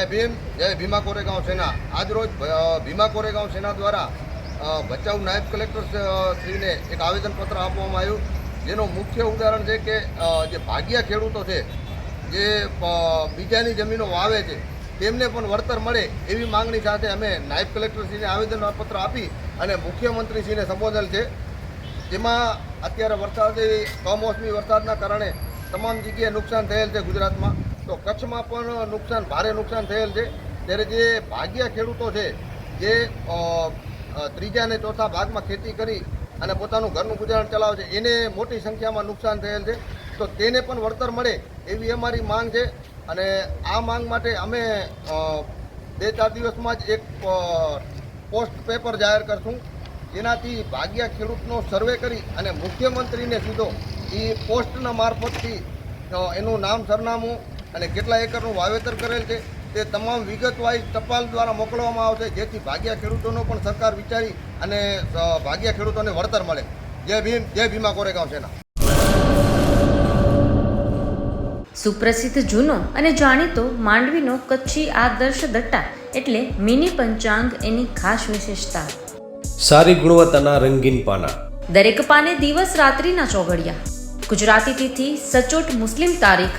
જય ભીમ, જય ભીમા કોરેગાંવ સેના. આજરોજ ભીમા કોરેગાંવ સેના દ્વારા ભચાઉ નાયબ કલેક્ટર શ્રીને એક આવેદનપત્ર આપવામાં આવ્યું, જેનું મુખ્ય ઉદાહરણ છે કે જે ભાગ્યા ખેડૂતો છે, જે બીજાની જમીનો વાવે છે, તેમને પણ વળતર મળે એવી માંગણી સાથે અમે નાયબ કલેક્ટરશ્રીને આવેદનપત્ર આપી અને મુખ્યમંત્રીશ્રીને સંબોધેલ છે. જેમાં અત્યારે વરસાદી, કમોસમી વરસાદના કારણે તમામ જગ્યાએ નુકસાન થયેલ છે ગુજરાતમાં. તો કચ્છમાં પણ નુકસાન, ભારે નુકસાન થયેલ છે. ત્યારે જે ભાગ્યા ખેડૂતો છે, જે ત્રીજા અને ચોથા ભાગમાં ખેતી કરી અને પોતાનું ઘરનું ગુજરાન ચલાવે છે, એને મોટી સંખ્યામાં નુકસાન થયેલ છે. તો તેને પણ વળતર મળે એવી અમારી માંગ છે. અને આ માંગ માટે અમે બે ચાર દિવસમાં જ એક પોસ્ટ પેપર જાહેર કરશું. જેનાથી ભાગ્યા ખેડૂતનો સર્વે કરી અને મુખ્યમંત્રીને સીધો એ પોસ્ટના મારફતથી એનું નામ, સરનામું અને કેટલા એકરનું વાવેતર કરેલ છે તે તમામ વિગતવાઇઝ ટપાલ દ્વારા મોકલવામાં આવશે. જેથી ભાગ્યા ખેડૂતોનો પણ સરકાર વિચારી અને ભાગ્યા ખેડૂતોને વળતર મળે. જય ભીમ જય ભીમા કોરેગાંવ સેના. સુપ્રસિદ્ધ જૂનો અને જાણીતો માંડવીનો કચ્છી આદર્શ દટ્ટા એટલે મિની પંચાંગ એની ખાસ વિશેષતા. સારી ગુણવત્તાના રંગીન પાના. દરેક પાને દિવસ રાત્રિના ચોઘડિયા. ગુજરાતી તિથિ સચોટ મુસ્લિમ તારીખ